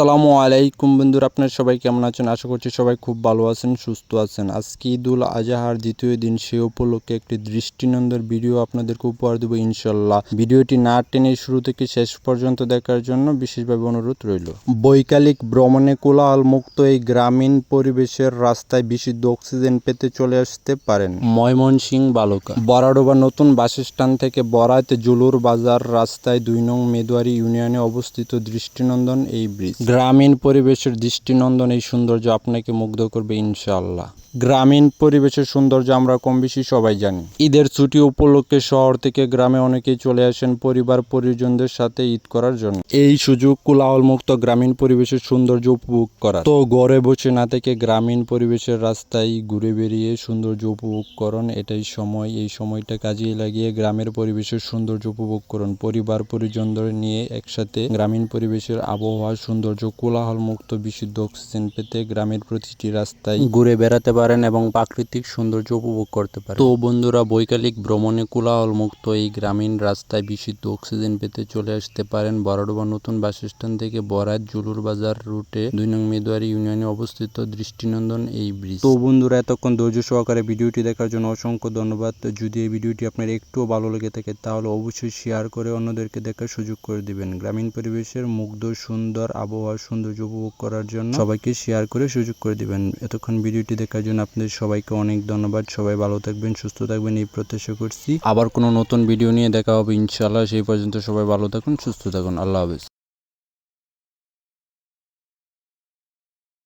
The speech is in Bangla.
আসসালামু আলাইকুম বন্ধুরা, আপনার সবাই কেমন আছেন? আশা করছি সবাই খুব ভালো আছেন, সুস্থ আছেন। আজকে ঈদুল আজহার দ্বিতীয় দিন, সে উপলক্ষে একটি দৃষ্টিনন্দন ভিডিও আপনাদেরকে উপহার দেবো ইনশাল্লাহ। ভিডিওটি না টেনে শুরু থেকে শেষ পর্যন্ত দেখার জন্য বিশেষভাবে অনুরোধ রইল। বৈকালিক ভ্রমণে কোলাহল মুক্ত এই গ্রামীণ পরিবেশের রাস্তায় বিশুদ্ধ অক্সিজেন পেতে চলে আসতে পারেন ময়মনসিং বালুকা। বরাডোবা নতুন বাসস্ট্যান্ড থেকে বরাত জুলুর বাজার রাস্তায় দুই নং মেদুয়ারি ইউনিয়নে অবস্থিত দৃষ্টিনন্দন এই ব্রিজ। গ্রামীণ পরিবেশের দৃষ্টিনন্দন এই সৌন্দর্য আপনাকে মুগ্ধ করবে, ইনশাআল্লাহ। গ্রামীণ পরিবেশের সৌন্দর্য আমরা কম বেশি সবাই জানি। ঈদের ছুটি উপলক্ষে শহর থেকে গ্রামে অনেকেই চলে আসেন পরিবার, পরিজনদের সাথে ঈদ করার জন্য। এই সুযোগ কোলাহল মুক্ত গ্রামীণ পরিবেশের সৌন্দর্য উপভোগ করা তো ঘরে বসে না থেকে গ্রামীণ পরিবেশের রাস্তায় ঘুরে বেরিয়ে সৌন্দর্য উপভোগ করুন, এটাই সময়। এই সময়টা কাজে লাগিয়ে গ্রামের পরিবেশের সৌন্দর্য উপভোগ করুন। পরিবার, পরিজনদের নিয়ে একসাথে গ্রামীণ পরিবেশের আবহাওয়া সৌন্দর্য কোলাহল মুক্ত বিশুদ্ধ অক্সিজেন পেতে গ্রামের প্রতিটি রাস্তায় ঘুরে বেড়াতে পারেন এবং প্রাকৃতিক সৌন্দর্য উপভোগ করতে পারেন। তো বন্ধুরা বৈকালিক ভ্রমণে কোলাহল মুক্ত এই গ্রামীণ রাস্তায় বিশুদ্ধ অক্সিজেন পেতে চলে আসতে পারেন বরাডোবা নতুন বাসস্ট্যান্ড থেকে বরাত জুলুর বাজার রুটে দুই নং মেদুয়ারি ইউনিয়নে অবস্থিত দৃষ্টিনন্দন এই ব্রিজ। তো বন্ধুরা এতক্ষণ ধৈর্য সহকারে ভিডিওটি দেখার জন্য অসংখ্য ধন্যবাদ। যদি এই ভিডিওটি আপনার একটুও ভালো লেগে থাকে তাহলে অবশ্যই শেয়ার করে অন্যদেরকে দেখার সুযোগ করে দিবেন। গ্রামীণ পরিবেশের মুগ্ধ সুন্দর আবহাওয়ার সৌন্দর্য উপভোগ করার জন্য সবাইকে শেয়ার করে সুযোগ করে দিবেন। এতক্ষণ ভিডিওটি দেখার জন্য আপনাদের সবাইকে অনেক ধন্যবাদ। সবাই ভালো থাকবেন, সুস্থ থাকবেন, এই প্রত্যাশা করছি। আবার কোনো নতুন ভিডিও নিয়ে দেখা হবে ইনশাল্লাহ সেই পর্যন্ত সবাই ভালো থাকুন, সুস্থ থাকুন। আল্লাহ হাফেজ।